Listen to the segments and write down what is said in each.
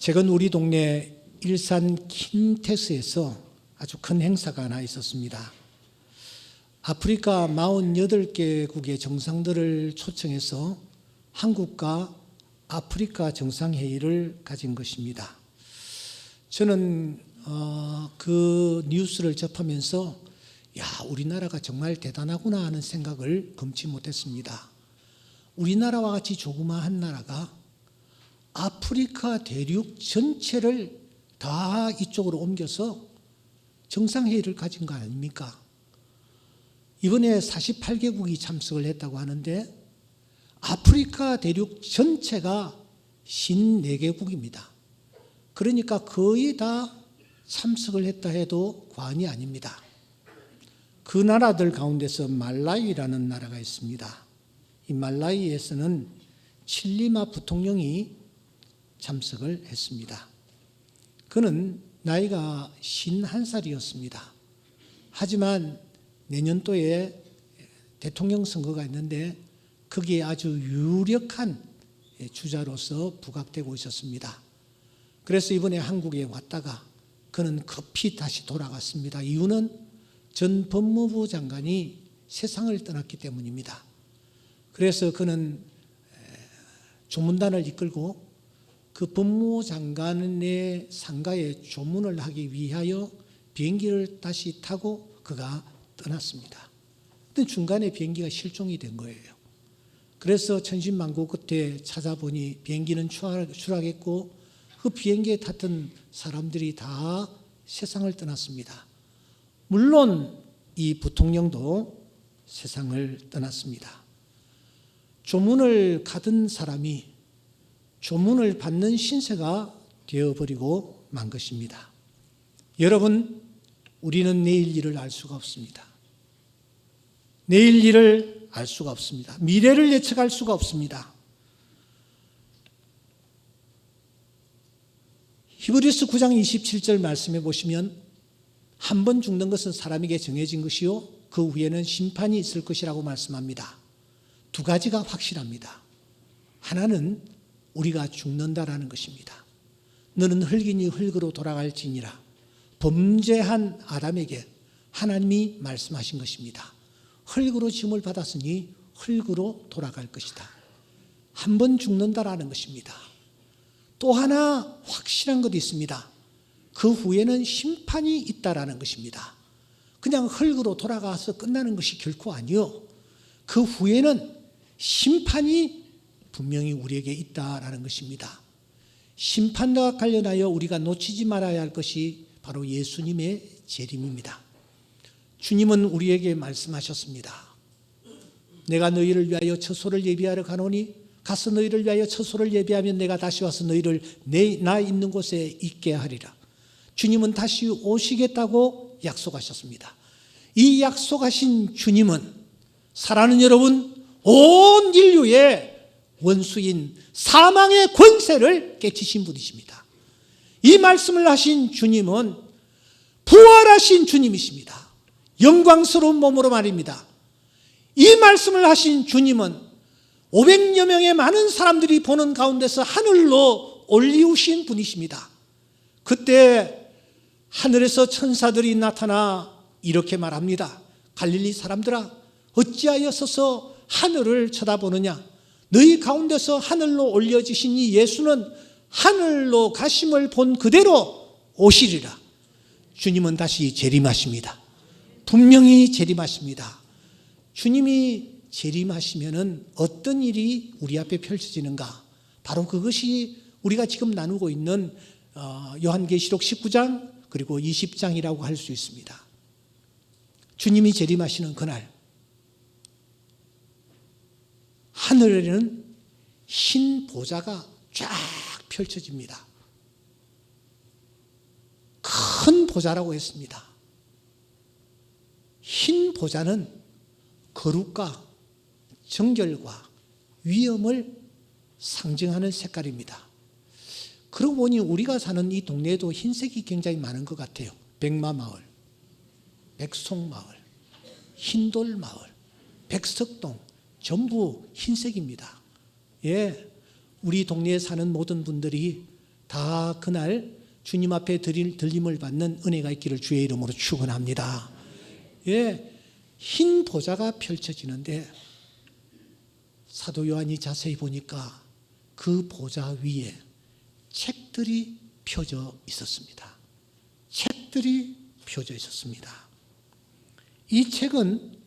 최근 우리 동네 일산 킨테스에서 아주 큰 행사가 하나 있었습니다. 아프리카 48개국의 정상들을 초청해서 한국과 아프리카 정상회의를 가진 것입니다. 저는 어, 그 뉴스를 접하면서 야 우리나라가 정말 대단하구나 하는 생각을 금치 못했습니다. 우리나라와 같이 조그마한 나라가 아프리카 대륙 전체를 다 이쪽으로 옮겨서 정상회의를 가진 거 아닙니까? 이번에 48개국이 참석을 했다고 하는데 아프리카 대륙 전체가 54개국입니다. 그러니까 거의 다 참석을 했다 해도 과언이 아닙니다. 그 나라들 가운데서 말라위라는 나라가 있습니다. 이 말라위에서는 칠리마 부통령이 참석을 했습니다. 그는 나이가 51살이었습니다. 하지만 내년도에 대통령 선거가 있는데 거기에 아주 유력한 주자로서 부각되고 있었습니다. 그래서 이번에 한국에 왔다가 그는 급히 다시 돌아갔습니다. 이유는 전 법무부 장관이 세상을 떠났기 때문입니다. 그래서 그는 조문단을 이끌고 그 법무부 장관의 상가에 조문을 하기 위하여 비행기를 다시 타고 그가 떠났습니다. 근데 중간에 비행기가 실종이 된 거예요. 그래서 천신만고 끝에 찾아보니 비행기는 추락했고 그 비행기에 탔던 사람들이 다 세상을 떠났습니다. 물론 이 부통령도 세상을 떠났습니다. 조문을 가던 사람이 조문을 받는 신세가 되어버리고 만 것입니다. 여러분, 우리는 내일 일을 알 수가 없습니다. 내일 일을 알 수가 없습니다. 미래를 예측할 수가 없습니다. 히브리스 9장 27절 말씀해 보시면 한 번 죽는 것은 사람에게 정해진 것이요 그 후에는 심판이 있을 것이라고 말씀합니다. 두 가지가 확실합니다. 하나는 우리가 죽는다라는 것입니다. 너는 흙이니 흙으로 돌아갈지니라. 범죄한 아담에게 하나님이 말씀하신 것입니다. 흙으로 짐을 받았으니 흙으로 돌아갈 것이다. 한 번 죽는다라는 것입니다. 또 하나 확실한 것이 있습니다. 그 후에는 심판이 있다라는 것입니다. 그냥 흙으로 돌아가서 끝나는 것이 결코 아니요. 그 후에는 심판이 분명히 우리에게 있다라는 것입니다. 심판과 관련하여 우리가 놓치지 말아야 할 것이 바로 예수님의 재림입니다. 주님은 우리에게 말씀하셨습니다. 내가 너희를 위하여 처소를 예비하러 가노니 가서 너희를 위하여 처소를 예비하면 내가 다시 와서 너희를 내, 나 있는 곳에 있게 하리라. 주님은 다시 오시겠다고 약속하셨습니다. 이 약속하신 주님은 사랑하는 여러분 온 인류의 원수인 사망의 권세를 깨치신 분이십니다. 이 말씀을 하신 주님은 부활하신 주님이십니다. 영광스러운 몸으로 말입니다. 이 말씀을 하신 주님은 500여 명의 많은 사람들이 보는 가운데서 하늘로 올리우신 분이십니다. 그때 하늘에서 천사들이 나타나 이렇게 말합니다. 갈릴리 사람들아, 어찌하여 서서 하늘을 쳐다보느냐? 너희 가운데서 하늘로 올려지신 이 예수는 하늘로 가심을 본 그대로 오시리라. 주님은 다시 재림하십니다. 분명히 재림하십니다. 주님이 재림하시면은 어떤 일이 우리 앞에 펼쳐지는가? 바로 그것이 우리가 지금 나누고 있는 어, 요한계시록 19장 그리고 20장이라고 할 수 있습니다. 주님이 재림하시는 그날 하늘에는 흰 보좌가 쫙 펼쳐집니다. 큰 보좌라고 했습니다. 흰 보좌는 거룩과 정결과 위엄을 상징하는 색깔입니다. 그러고 보니 우리가 사는 이 동네에도 흰색이 굉장히 많은 것 같아요. 백마마을, 백송마을, 흰돌마을, 백석동 전부 흰색입니다. 예, 우리 동네에 사는 모든 분들이 다 그날 주님 앞에 드릴 들림을 받는 은혜가 있기를 주의 이름으로 축원합니다. 예, 흰 보좌가 펼쳐지는데 사도 요한이 자세히 보니까 그 보좌 위에 책들이 펴져 있었습니다. 책들이 펴져 있었습니다. 이 책은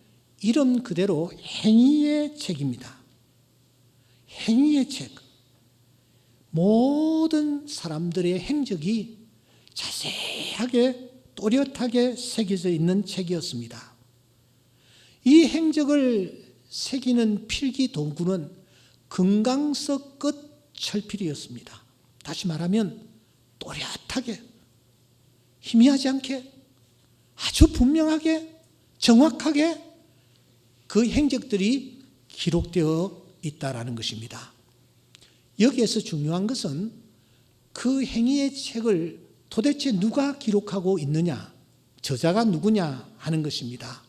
이름 그대로 행위의 책입니다. 행위의 책. 모든 사람들의 행적이 자세하게 또렷하게 새겨져 있는 책이었습니다. 이 행적을 새기는 필기 도구는 금강석 끝 철필이었습니다. 다시 말하면 또렷하게 희미하지 않게 아주 분명하게 정확하게 그 행적들이 기록되어 있다라는 것입니다. 여기에서 중요한 것은 그 행위의 책을 도대체 누가 기록하고 있느냐, 저자가 누구냐 하는 것입니다.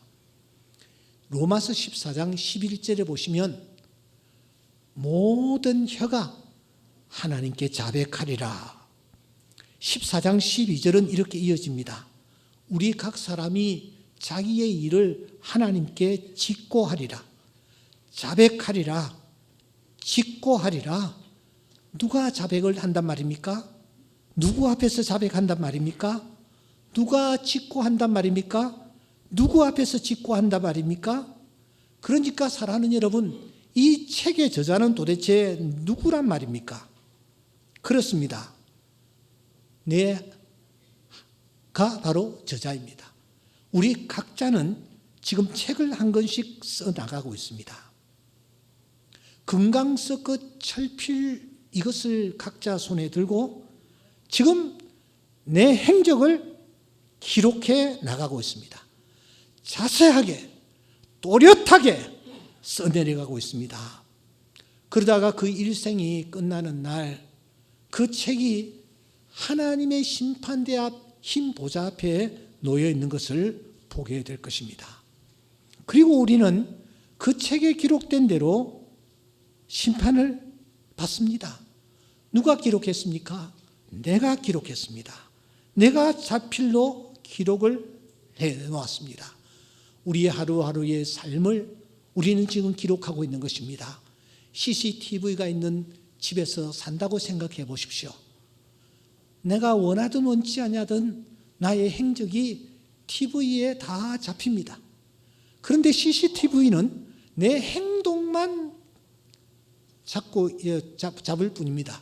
로마서 14장 11절에 보시면 모든 혀가 하나님께 자백하리라. 14장 12절은 이렇게 이어집니다. 우리 각 사람이 자기의 일을 하나님께 직고하리라. 자백하리라. 직고하리라. 누가 자백을 한단 말입니까? 누구 앞에서 자백한단 말입니까? 누가 직고한단 말입니까? 누구 앞에서 직고한단 말입니까? 그러니까 사랑하는 여러분, 이 책의 저자는 도대체 누구란 말입니까? 그렇습니다. 내가 바로 저자입니다. 우리 각자는 지금 책을 한 권씩 써 나가고 있습니다. 금강석 그 철필 이것을 각자 손에 들고 지금 내 행적을 기록해 나가고 있습니다. 자세하게 또렷하게 써내려가고 있습니다. 그러다가 그 일생이 끝나는 날 그 책이 하나님의 심판대 앞 흰 보좌 앞에 놓여 있는 것을 보게 될 것입니다. 그리고 우리는 그 책에 기록된 대로 심판을 받습니다. 누가 기록했습니까? 내가 기록했습니다. 내가 자필로 기록을 해 놓았습니다. 우리의 하루하루의 삶을 우리는 지금 기록하고 있는 것입니다. CCTV가 있는 집에서 산다고 생각해 보십시오. 내가 원하든 원치 아니하든 나의 행적이 TV에 다 잡힙니다. 그런데 CCTV는 내 행동만 잡고 예, 잡을 뿐입니다.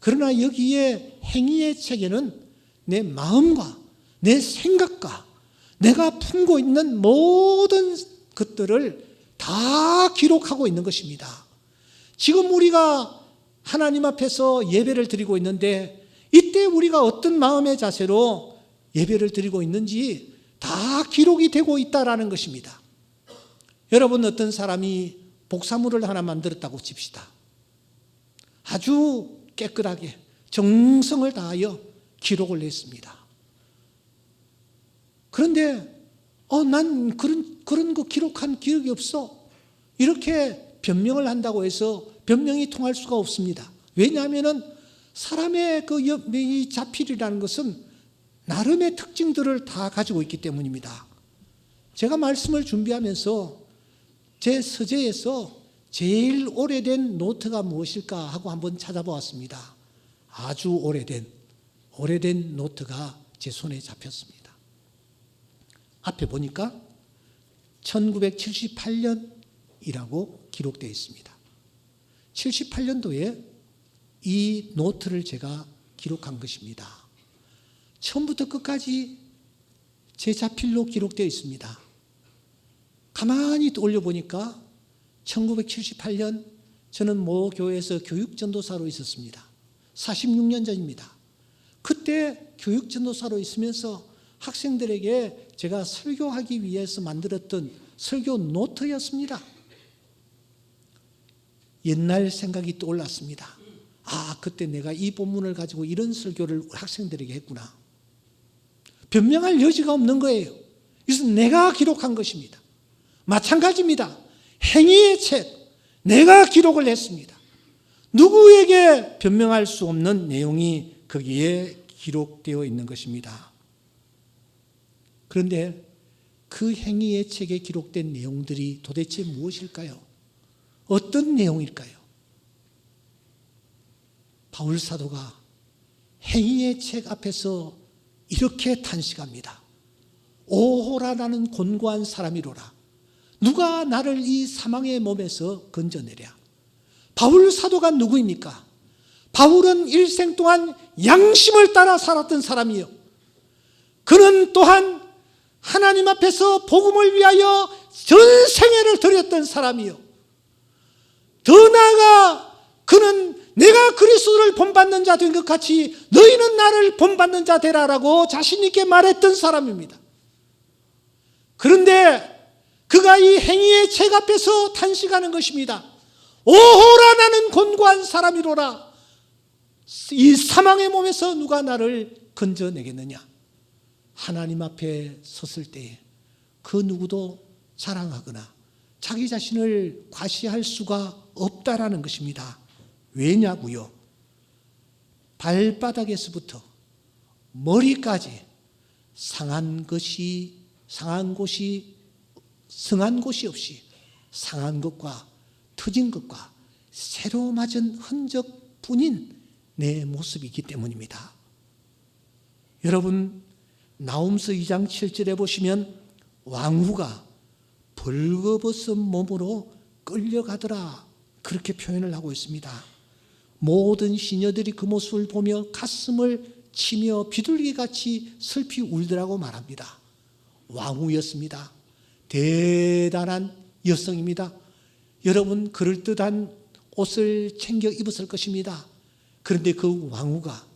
그러나 여기에 행위의 책에는 내 마음과 내 생각과 내가 품고 있는 모든 것들을 다 기록하고 있는 것입니다. 지금 우리가 하나님 앞에서 예배를 드리고 있는데 이때 우리가 어떤 마음의 자세로 예배를 드리고 있는지 다 기록이 되고 있다라는 것입니다. 여러분 어떤 사람이 복사물을 하나 만들었다고 칩시다. 아주 깨끗하게 정성을 다하여 기록을 했습니다. 그런데 어, 난 그런 그런 거 기록한 기억이 없어. 이렇게 변명을 한다고 해서 변명이 통할 수가 없습니다. 왜냐하면은 사람의 그이 자필이라는 것은 나름의 특징들을 다 가지고 있기 때문입니다. 제가 말씀을 준비하면서 제 서재에서 제일 오래된 노트가 무엇일까 하고 한번 찾아보았습니다. 아주 오래된 오래된 노트가 제 손에 잡혔습니다. 앞에 보니까 1978년이라고 기록되어 있습니다. 78년도에 이 노트를 제가 기록한 것입니다. 처음부터 끝까지 제 자필로 기록되어 있습니다. 가만히 올려보니까 1978년 저는 모 교회에서 교육전도사로 있었습니다. 46년 전입니다. 그때 교육전도사로 있으면서 학생들에게 제가 설교하기 위해서 만들었던 설교 노트였습니다. 옛날 생각이 떠올랐습니다. 아, 그때 내가 이 본문을 가지고 이런 설교를 학생들에게 했구나. 변명할 여지가 없는 거예요. 이것은 내가 기록한 것입니다. 마찬가지입니다. 행위의 책, 내가 기록을 했습니다. 누구에게 변명할 수 없는 내용이 거기에 기록되어 있는 것입니다. 그런데 그 행위의 책에 기록된 내용들이 도대체 무엇일까요? 어떤 내용일까요? 바울 사도가 행위의 책 앞에서 이렇게 탄식합니다. 오호라 나는 곤고한 사람이로라. 누가 나를 이 사망의 몸에서 건져내랴. 바울 사도가 누구입니까? 바울은 일생 동안 양심을 따라 살았던 사람이요. 그는 또한 하나님 앞에서 복음을 위하여 전 생애를 드렸던 사람이요. 더 나아가 그는 내가 그리스도를 본받는 자 된 것 같이 너희는 나를 본받는 자 되라라고 자신 있게 말했던 사람입니다. 그런데 그가 이 행위의 책 앞에서 탄식하는 것입니다. 오호라 나는 곤고한 사람이로라. 이 사망의 몸에서 누가 나를 건져내겠느냐? 하나님 앞에 섰을 때에 그 누구도 자랑하거나 자기 자신을 과시할 수가 없다라는 것입니다. 왜냐고요? 발바닥에서부터 머리까지 상한 것이 상한 곳이 성한 곳이 없이 상한 것과 터진 것과 새로 맞은 흔적뿐인 내 모습이기 때문입니다. 여러분 나움서 2장 7절에 보시면 왕후가 벌거벗은 몸으로 끌려가더라 그렇게 표현을 하고 있습니다. 모든 시녀들이 그 모습을 보며 가슴을 치며 비둘기 같이 슬피 울더라고 말합니다. 왕후였습니다. 대단한 여성입니다. 여러분 그럴듯한 옷을 챙겨 입었을 것입니다. 그런데 그 왕후가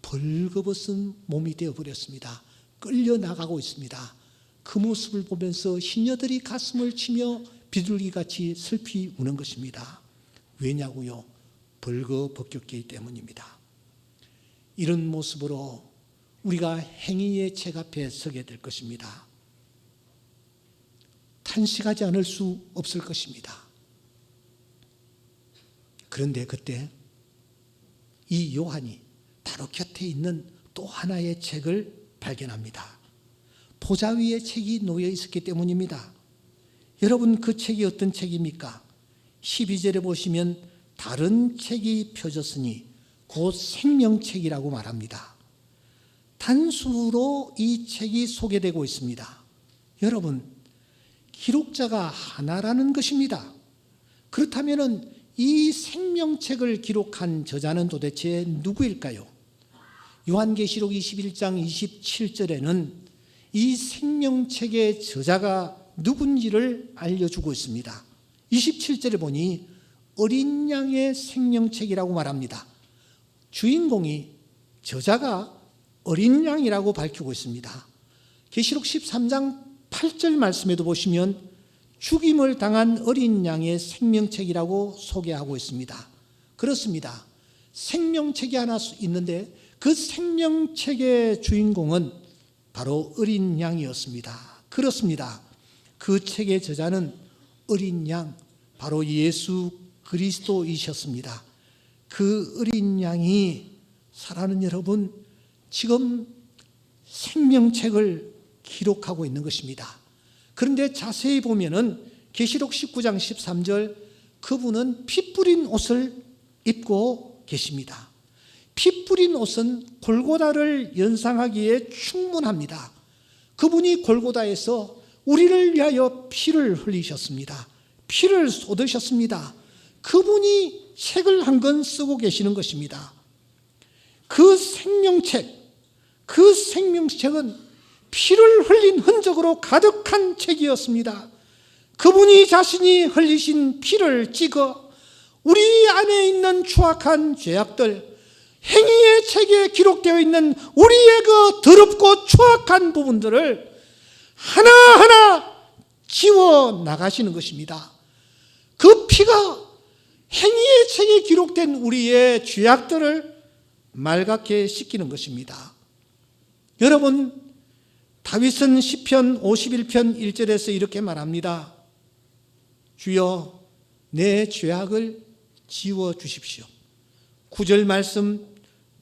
벌거벗은 몸이 되어 버렸습니다. 끌려 나가고 있습니다. 그 모습을 보면서 시녀들이 가슴을 치며 비둘기 같이 슬피 우는 것입니다. 왜냐고요? 벌거벗겼기 때문입니다. 이런 모습으로 우리가 행위의 책 앞에 서게 될 것입니다. 탄식하지 않을 수 없을 것입니다. 그런데 그때 이 요한이 바로 곁에 있는 또 하나의 책을 발견합니다. 보좌 위에 책이 놓여 있었기 때문입니다. 여러분 그 책이 어떤 책입니까? 12절에 보시면 다른 책이 펴졌으니 곧 생명책이라고 말합니다. 단수로 이 책이 소개되고 있습니다. 여러분 기록자가 하나라는 것입니다. 그렇다면 이 생명책을 기록한 저자는 도대체 누구일까요? 요한계시록 21장 27절에는 이 생명책의 저자가 누군지를 알려주고 있습니다. 27절에 보니 어린 양의 생명책이라고 말합니다. 주인공이 저자가 어린 양이라고 밝히고 있습니다. 계시록 13장 8절 말씀에도 보시면 죽임을 당한 어린 양의 생명책이라고 소개하고 있습니다. 그렇습니다. 생명책이 하나 있는데 그 생명책의 주인공은 바로 어린 양이었습니다. 그렇습니다. 그 책의 저자는 어린 양, 바로 예수 그리스도이셨습니다. 그 어린 양이 사랑하는 여러분, 지금 생명책을 기록하고 있는 것입니다. 그런데 자세히 보면은 계시록 19장 13절 그분은 피 뿌린 옷을 입고 계십니다. 피 뿌린 옷은 골고다를 연상하기에 충분합니다. 그분이 골고다에서 우리를 위하여 피를 흘리셨습니다. 피를 쏟으셨습니다. 그분이 책을 한 권 쓰고 계시는 것입니다. 그 생명책, 그 생명책은 피를 흘린 흔적으로 가득한 책이었습니다. 그분이 자신이 흘리신 피를 찍어 우리 안에 있는 추악한 죄악들, 행위의 책에 기록되어 있는 우리의 그 더럽고 추악한 부분들을 하나하나 지워 나가시는 것입니다. 그 피가 행위의 책에 기록된 우리의 죄악들을 맑게 씻기는 것입니다. 여러분, 다윗은 시편 51편 1절에서 이렇게 말합니다. 주여 내 죄악을 지워 주십시오. 구절 말씀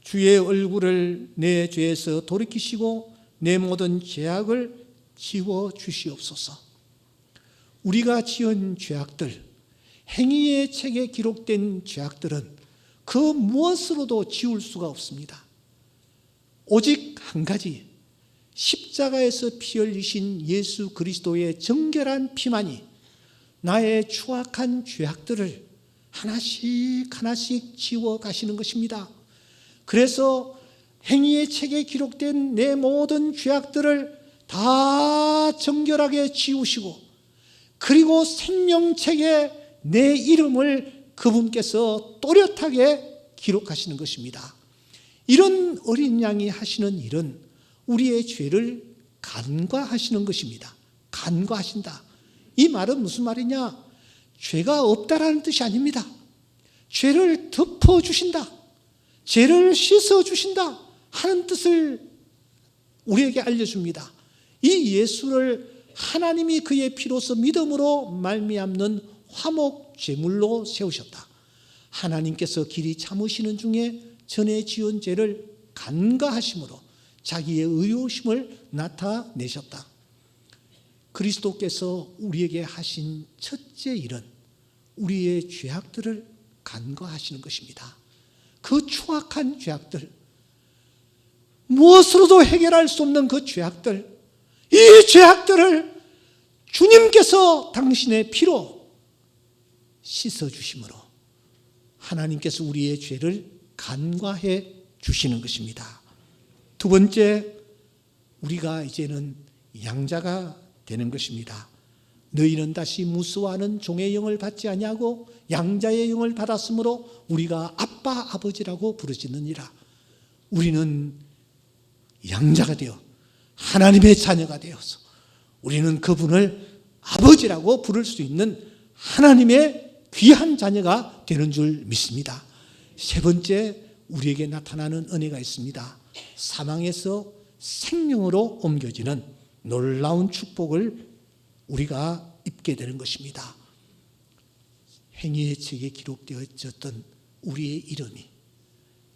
주의 얼굴을 내 죄에서 돌이키시고 내 모든 죄악을 지워 주시옵소서. 우리가 지은 죄악들, 행위의 책에 기록된 죄악들은 그 무엇으로도 지울 수가 없습니다. 오직 한 가지, 십자가에서 피 흘리신 예수 그리스도의 정결한 피만이 나의 추악한 죄악들을 하나씩 하나씩 지워 가시는 것입니다. 그래서 행위의 책에 기록된 내 모든 죄악들을 다 정결하게 지우시고 그리고 생명책에 내 이름을 그분께서 또렷하게 기록하시는 것입니다. 이런 어린 양이 하시는 일은 우리의 죄를 간과하시는 것입니다. 간과하신다. 이 말은 무슨 말이냐? 죄가 없다라는 뜻이 아닙니다. 죄를 덮어 주신다. 죄를 씻어 주신다 하는 뜻을 우리에게 알려줍니다. 이 예수를 하나님이 그의 피로서 믿음으로 말미암는 화목 제물로 세우셨다. 하나님께서 길이 참으시는 중에 전에 지은 죄를 간과하심으로 자기의 의로우심을 나타내셨다. 그리스도께서 우리에게 하신 첫째 일은 우리의 죄악들을 간과하시는 것입니다. 그 추악한 죄악들, 무엇으로도 해결할 수 없는 그 죄악들, 이 죄악들을 주님께서 당신의 피로 씻어 주심으로 하나님께서 우리의 죄를 간과해 주시는 것입니다. 두 번째, 우리가 이제는 양자가 되는 것입니다. 너희는 다시 무수하는 종의 영을 받지 아니하고 양자의 영을 받았으므로 우리가 아빠 아버지라고 부르짖느니라. 우리는 양자가 되어 하나님의 자녀가 되어서 우리는 그분을 아버지라고 부를 수 있는 하나님의 귀한 자녀가 되는 줄 믿습니다. 세 번째 우리에게 나타나는 은혜가 있습니다. 사망에서 생명으로 옮겨지는 놀라운 축복을 우리가 입게 되는 것입니다. 행위의 책에 기록되어졌던 우리의 이름이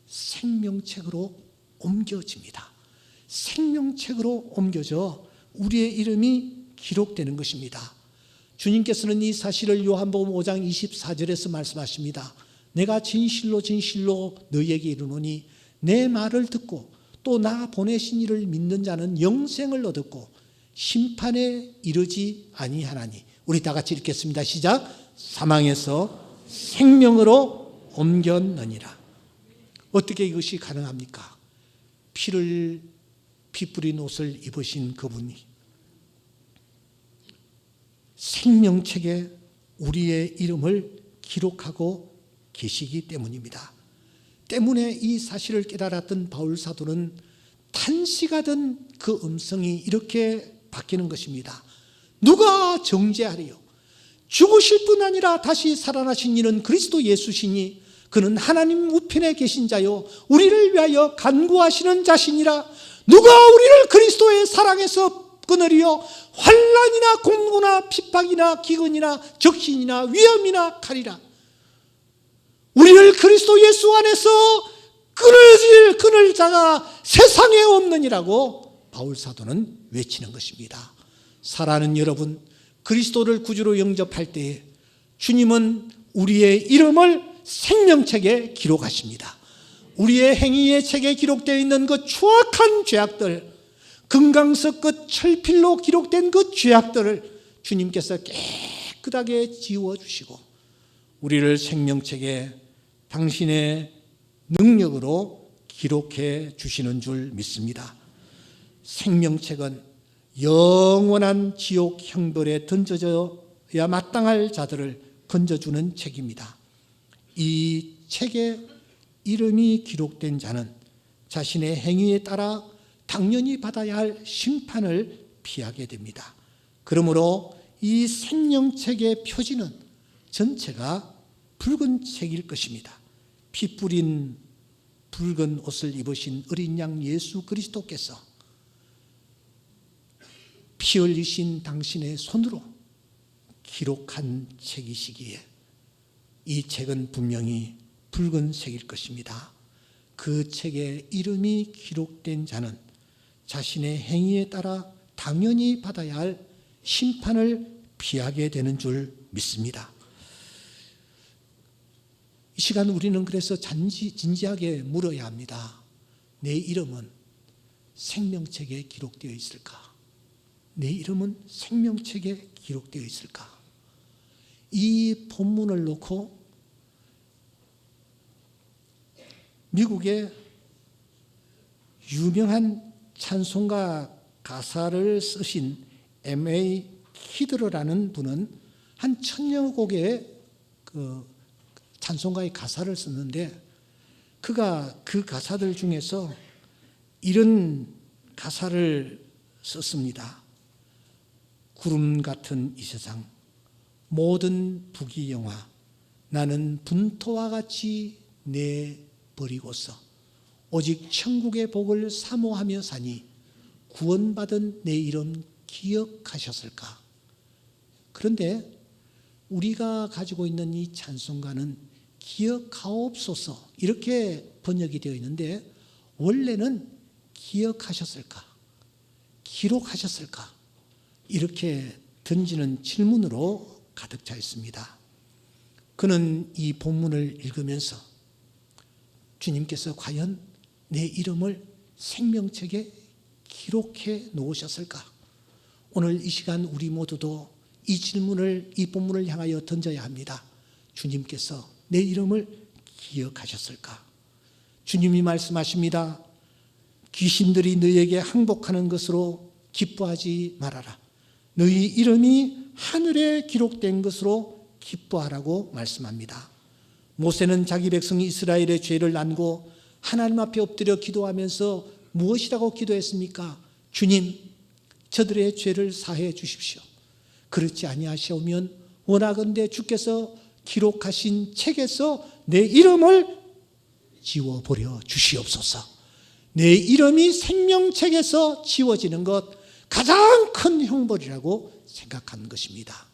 생명책으로 옮겨집니다. 생명책으로 옮겨져 우리의 이름이 기록되는 것입니다. 주님께서는 이 사실을 요한복음 5장 24절에서 말씀하십니다. 내가 진실로 진실로 너희에게 이르노니 내 말을 듣고 또 나 보내신 이를 믿는 자는 영생을 얻었고 심판에 이르지 아니하나니 우리 다 같이 읽겠습니다. 시작. 사망에서 생명으로 옮겼느니라. 어떻게 이것이 가능합니까? 피를 피 뿌린 옷을 입으신 그분이 생명책에 우리의 이름을 기록하고 계시기 때문입니다. 때문에 이 사실을 깨달았던 바울 사도는 탄식하던 그 음성이 이렇게 바뀌는 것입니다. 누가 정죄하리요? 죽으실 뿐 아니라 다시 살아나신 이는 그리스도 예수시니 그는 하나님 우편에 계신 자요 우리를 위하여 간구하시는 자신이라 누가 우리를 그리스도의 사랑에서 끊으리요 환란이나 공고나 핍박이나 기근이나 적신이나 위험이나 칼이라 우리를 그리스도 예수 안에서 끊을 끊을 자가 세상에 없느니라고 바울 사도는 외치는 것입니다. 사랑하는 여러분, 그리스도를 구주로 영접할 때에 주님은 우리의 이름을 생명책에 기록하십니다. 우리의 행위의 책에 기록되어 있는 그 추악한 죄악들, 금강석 끝 철필로 기록된 그 죄악들을 주님께서 깨끗하게 지워주시고 우리를 생명책에 당신의 능력으로 기록해 주시는 줄 믿습니다. 생명책은 영원한 지옥 형벌에 던져져야 마땅할 자들을 건져주는 책입니다. 이 책에 이름이 기록된 자는 자신의 행위에 따라 당연히 받아야 할 심판을 피하게 됩니다. 그러므로 이 생명책의 표지는 전체가 붉은 책일 것입니다. 피 뿌린 붉은 옷을 입으신 어린 양 예수 그리스도께서 피 흘리신 당신의 손으로 기록한 책이시기에 이 책은 분명히 붉은색일 것입니다. 그 책에 이름이 기록된 자는 자신의 행위에 따라 당연히 받아야 할 심판을 피하게 되는 줄 믿습니다. 이 시간 우리는 그래서 잔지, 진지하게 물어야 합니다. 내 이름은 생명책에 기록되어 있을까? 내 이름은 생명책에 기록되어 있을까? 이 본문을 놓고 미국의 유명한 찬송가 가사를 쓰신 M.A. 키드러라는 분은 한 천여 곡의 그 찬송가의 가사를 썼는데 그가 그 가사들 중에서 이런 가사를 썼습니다. 구름 같은 이 세상 모든 부귀영화 나는 분토와 같이 내 버리고서 오직 천국의 복을 사모하며 사니 구원받은 내 이름 기억하셨을까? 그런데 우리가 가지고 있는 이 찬송가는 기억하옵소서 이렇게 번역이 되어 있는데 원래는 기억하셨을까? 기록하셨을까? 이렇게 던지는 질문으로 가득 차 있습니다. 그는 이 본문을 읽으면서 주님께서 과연 내 이름을 생명책에 기록해 놓으셨을까? 오늘 이 시간 우리 모두도 이 질문을 이 본문을 향하여 던져야 합니다. 주님께서 내 이름을 기억하셨을까? 주님이 말씀하십니다. 귀신들이 너에게 항복하는 것으로 기뻐하지 말아라. 너희 이름이 하늘에 기록된 것으로 기뻐하라고 말씀합니다. 모세는 자기 백성 이스라엘의 죄를 안고 하나님 앞에 엎드려 기도하면서 무엇이라고 기도했습니까? 주님, 저들의 죄를 사해 주십시오. 그렇지 아니하시오면 원하건대 주께서 기록하신 책에서 내 이름을 지워 버려 주시옵소서. 내 이름이 생명책에서 지워지는 것 가장 큰 형벌이라고 생각하는 것입니다.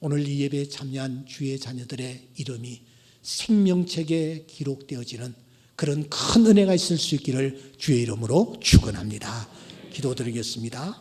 오늘 이 예배에 참여한 주의 자녀들의 이름이 생명책에 기록되어지는 그런 큰 은혜가 있을 수 있기를 주의 이름으로 축원합니다. 기도드리겠습니다.